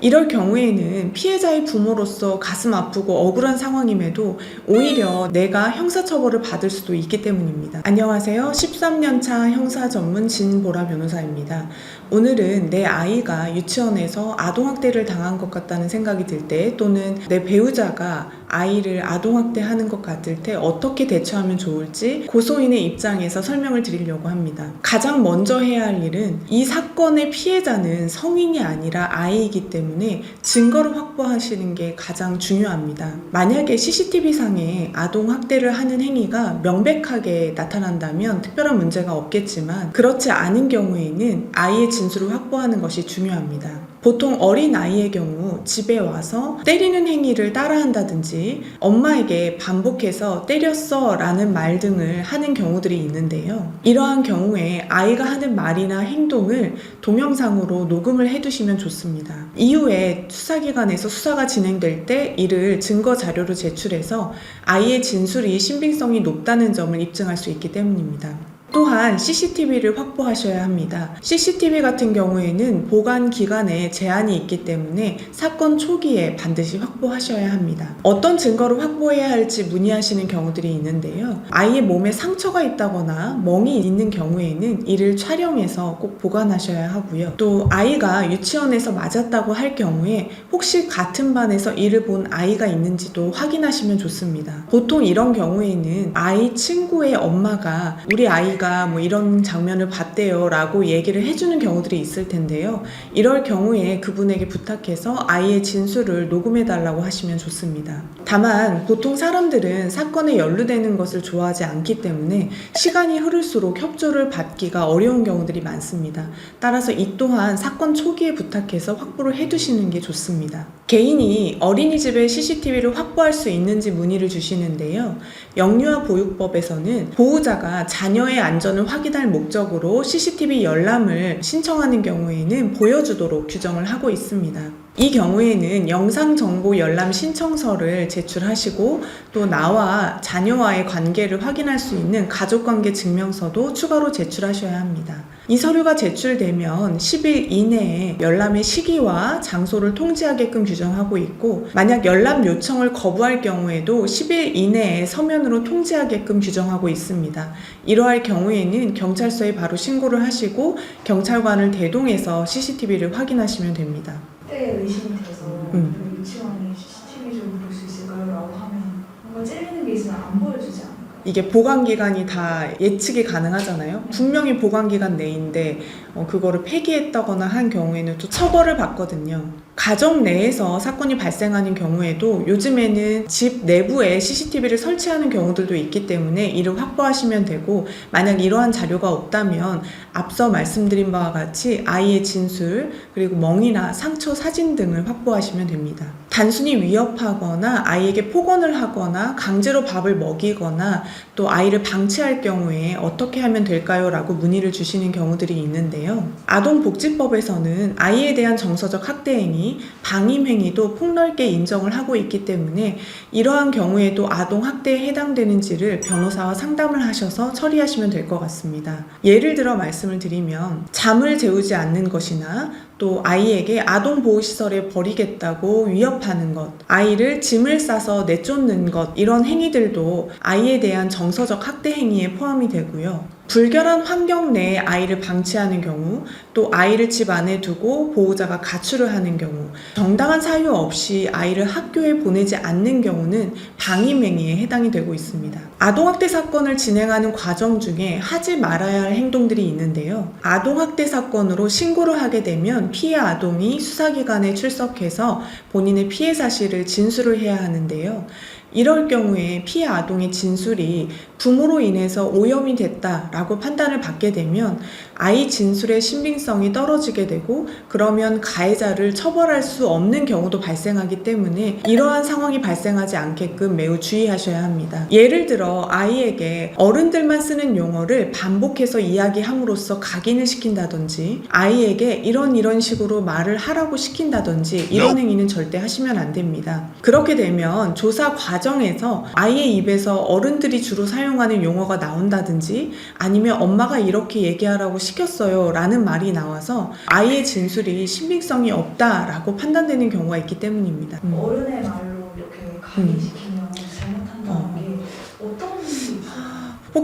이럴 경우에는 피해자의 부모로서 가슴 아프고 억울한 상황임에도 오히려 내가 형사처벌을 받을 수도 있기 때문입니다. 안녕하세요. 13년차 형사 전문 진보라 변호사입니다. 오늘은 내 아이가 유치원에서 아동학대를 당한 것 같다는 생각이 들 때 또는 내 배우자가 아이를 아동학대하는 것 같을 때 어떻게 대처하면 좋을지 고소인의 입장에서 설명을 드리려고 합니다. 가장 먼저 해야 할 일은 이 사건의 피해자는 성인이 아니라 아이이기 때문에 증거를 확보하시는 게 가장 중요합니다. 만약에 CCTV상에 아동학대를 하는 행위가 명백하게 나타난다면 특별한 문제가 없겠지만 그렇지 않은 경우에는 아이의 진술을 확보하는 것이 중요합니다. 보통 어린 아이의 경우 집에 와서 때리는 행위를 따라한다든지 엄마에게 반복해서 때렸어 라는 말 등을 하는 경우들이 있는데요. 이러한 경우에 아이가 하는 말이나 행동을 동영상으로 녹음을 해두시면 좋습니다. 이후에 수사기관에서 수사가 진행될 때 이를 증거 자료로 제출해서 아이의 진술이 신빙성이 높다는 점을 입증할 수 있기 때문입니다. 또한 CCTV를 확보하셔야 합니다. CCTV 같은 경우에는 보관 기간에 제한이 있기 때문에 사건 초기에 반드시 확보하셔야 합니다. 어떤 증거를 확보해야 할지 문의하시는 경우들이 있는데요. 아이의 몸에 상처가 있다거나 멍이 있는 경우에는 이를 촬영해서 꼭 보관하셔야 하고요. 또 아이가 유치원에서 맞았다고 할 경우에 혹시 같은 반에서 이를 본 아이가 있는지도 확인하시면 좋습니다. 보통 이런 경우에는 아이 친구의 엄마가 우리 아이 가 뭐 이런 장면을 봤대요 라고 얘기를 해주는 경우들이 있을 텐데요. 이럴 경우에 그분에게 부탁해서 아이의 진술을 녹음해 달라고 하시면 좋습니다. 다만 보통 사람들은 사건에 연루되는 것을 좋아하지 않기 때문에 시간이 흐를수록 협조를 받기가 어려운 경우들이 많습니다. 따라서 이 또한 사건 초기에 부탁해서 확보를 해두시는 게 좋습니다. 개인이 어린이집에 CCTV를 확보할 수 있는지 문의를 주시는데요. 영유아 보육법에서는 보호자가 자녀의 안전을 확인할 목적으로 CCTV 열람을 신청하는 경우에는 보여주도록 규정을 하고 있습니다. 이 경우에는 영상 정보 열람 신청서를 제출하시고 또 나와 자녀와의 관계를 확인할 수 있는 가족관계 증명서도 추가로 제출하셔야 합니다. 이 서류가 제출되면 10일 이내에 열람의 시기와 장소를 통지하게끔 규정하고 있고 만약 열람 요청을 거부할 경우에도 10일 이내에 서면으로 통지하게끔 규정하고 있습니다. 이러할 경우에는 경찰서에 바로 신고를 하시고 경찰관을 대동해서 CCTV를 확인하시면 됩니다. 그때 의심이 돼서 음. 그 유치원에 CCTV 좀 볼 수 있을까요? 라고 하면 뭔가 찔리는 게 있으면 안 보여주지 않을까요? 이게 보관 기간이 다 예측이 가능하잖아요. 분명히 보관 기간 내인데 어, 그거를 폐기했다거나 한 경우에는 또 처벌을 받거든요. 가정 내에서 사건이 발생하는 경우에도 요즘에는 집 내부에 CCTV를 설치하는 경우들도 있기 때문에 이를 확보하시면 되고 만약 이러한 자료가 없다면 앞서 말씀드린 바와 같이 아이의 진술 그리고 멍이나 상처 사진 등을 확보하시면 됩니다. 단순히 위협하거나 아이에게 폭언을 하거나 강제로 밥을 먹이거나 또 아이를 방치할 경우에 어떻게 하면 될까요? 라고 문의를 주시는 경우들이 있는데요. 아동복지법에서는 아이에 대한 정서적 학대행위, 방임행위도 폭넓게 인정을 하고 있기 때문에 이러한 경우에도 아동학대에 해당되는지를 변호사와 상담을 하셔서 처리하시면 될 것 같습니다. 예를 들어 말씀을 드리면 잠을 재우지 않는 것이나 또 아이에게 아동보호시설에 버리겠다고 위협하는 것, 아이를 짐을 싸서 내쫓는 것, 이런 행위들도 아이에 대한 정서적 학대 행위에 포함이 되고요. 불결한 환경 내에 아이를 방치하는 경우, 또 아이를 집 안에 두고 보호자가 가출을 하는 경우, 정당한 사유 없이 아이를 학교에 보내지 않는 경우는 방임행위에 해당이 되고 있습니다. 아동학대 사건을 진행하는 과정 중에 하지 말아야 할 행동들이 있는데요. 아동학대 사건으로 신고를 하게 되면 피해 아동이 수사기관에 출석해서 본인의 피해 사실을 진술을 해야 하는데요. 이럴 경우에 피해 아동의 진술이 부모로 인해서 오염이 됐다라고 판단을 받게 되면 아이 진술의 신빙성이 떨어지게 되고 그러면 가해자를 처벌할 수 없는 경우도 발생하기 때문에 이러한 상황이 발생하지 않게끔 매우 주의하셔야 합니다. 예를 들어 아이에게 어른들만 쓰는 용어를 반복해서 이야기함으로써 각인을 시킨다든지 아이에게 이런 이런 식으로 말을 하라고 시킨다든지 이런 행위는 절대 하시면 안 됩니다. 그렇게 되면 조사 과정에서 아이의 입에서 어른들이 주로 사용하는 용어가 나온다든지 아니면 엄마가 이렇게 얘기하라고 시켰어요 라는 말이 나와서 아이의 진술이 신빙성이 없다라고 판단되는 경우가 있기 때문입니다. 음. 어른의 말로 이렇게 각인시키면 잘못한다는 어. 게 어떤 게 있어요?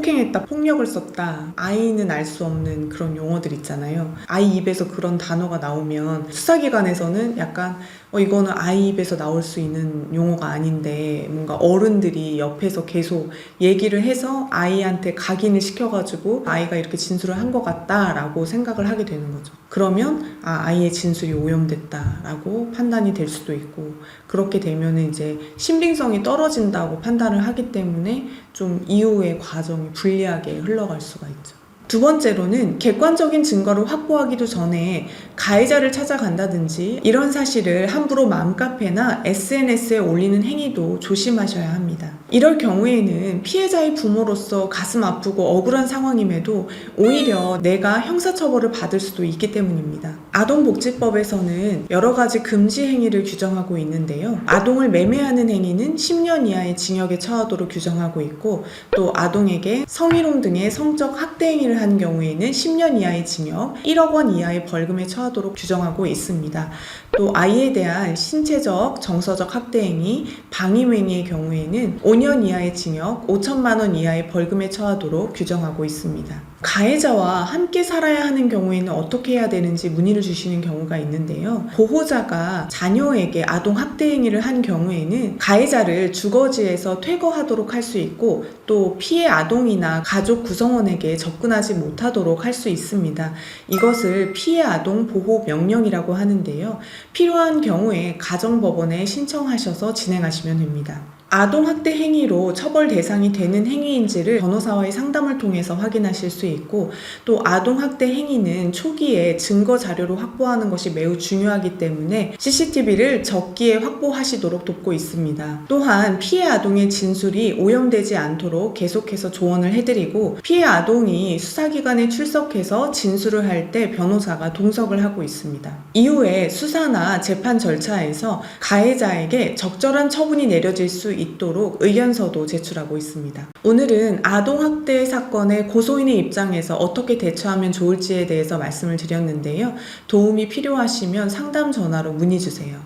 폭행했다, 폭력을 썼다, 아이는 알 수 없는 그런 용어들 있잖아요. 아이 입에서 그런 단어가 나오면 수사기관에서는 약간 어, 이거는 아이 입에서 나올 수 있는 용어가 아닌데 뭔가 어른들이 옆에서 계속 얘기를 해서 아이한테 각인을 시켜가지고 아이가 이렇게 진술을 한 것 같다라고 생각을 하게 되는 거죠. 그러면 아, 아이의 진술이 오염됐다라고 판단이 될 수도 있고 그렇게 되면 이제 신빙성이 떨어진다고 판단을 하기 때문에 좀 이후의 과정이 불리하게 흘러갈 수가 있죠. 두 번째로는 객관적인 증거를 확보하기도 전에 가해자를 찾아간다든지 이런 사실을 함부로 맘카페나 SNS에 올리는 행위도 조심하셔야 합니다. 이럴 경우에는 피해자의 부모로서 가슴 아프고 억울한 상황임에도 오히려 내가 형사처벌을 받을 수도 있기 때문입니다. 아동복지법에서는 여러 가지 금지 행위를 규정하고 있는데요. 아동을 매매하는 행위는 10년 이하의 징역에 처하도록 규정하고 있고 또 아동에게 성희롱 등의 성적 학대 행위를 한 경우에는 10년 이하의 징역, 1억 원 이하의 벌금에 처하도록 규정하고 있습니다. 또 아이에 대한 신체적, 정서적 학대 행위, 방임 행위의 경우에는 5년 이하의 징역, 5천만 원 이하의 벌금에 처하도록 규정하고 있습니다. 가해자와 함께 살아야 하는 경우에는 어떻게 해야 되는지 문의를 주시는 경우가 있는데요. 보호자가 자녀에게 아동 학대 행위를 한 경우에는 가해자를 주거지에서 퇴거하도록 할 수 있고 또 피해 아동이나 가족 구성원에게 접근하지 못하도록 할 수 있습니다. 이것을 피해 아동 보호 명령이라고 하는데요. 필요한 경우에 가정법원에 신청하셔서 진행하시면 됩니다. 아동학대 행위로 처벌 대상이 되는 행위인지를 변호사와의 상담을 통해서 확인하실 수 있고 또 아동학대 행위는 초기에 증거 자료로 확보하는 것이 매우 중요하기 때문에 CCTV를 적기에 확보하시도록 돕고 있습니다. 또한 피해 아동의 진술이 오염되지 않도록 계속해서 조언을 해드리고 피해 아동이 수사기관에 출석해서 진술을 할 때 변호사가 동석을 하고 있습니다. 이후에 수사나 재판 절차에서 가해자에게 적절한 처분이 내려질 수 있도록 의견서도 제출하고 있습니다. 오늘은 아동학대 사건의 고소인의 입장에서 어떻게 대처하면 좋을지에 대해서 말씀을 드렸는데요. 도움이 필요하시면 상담 전화로 문의 주세요.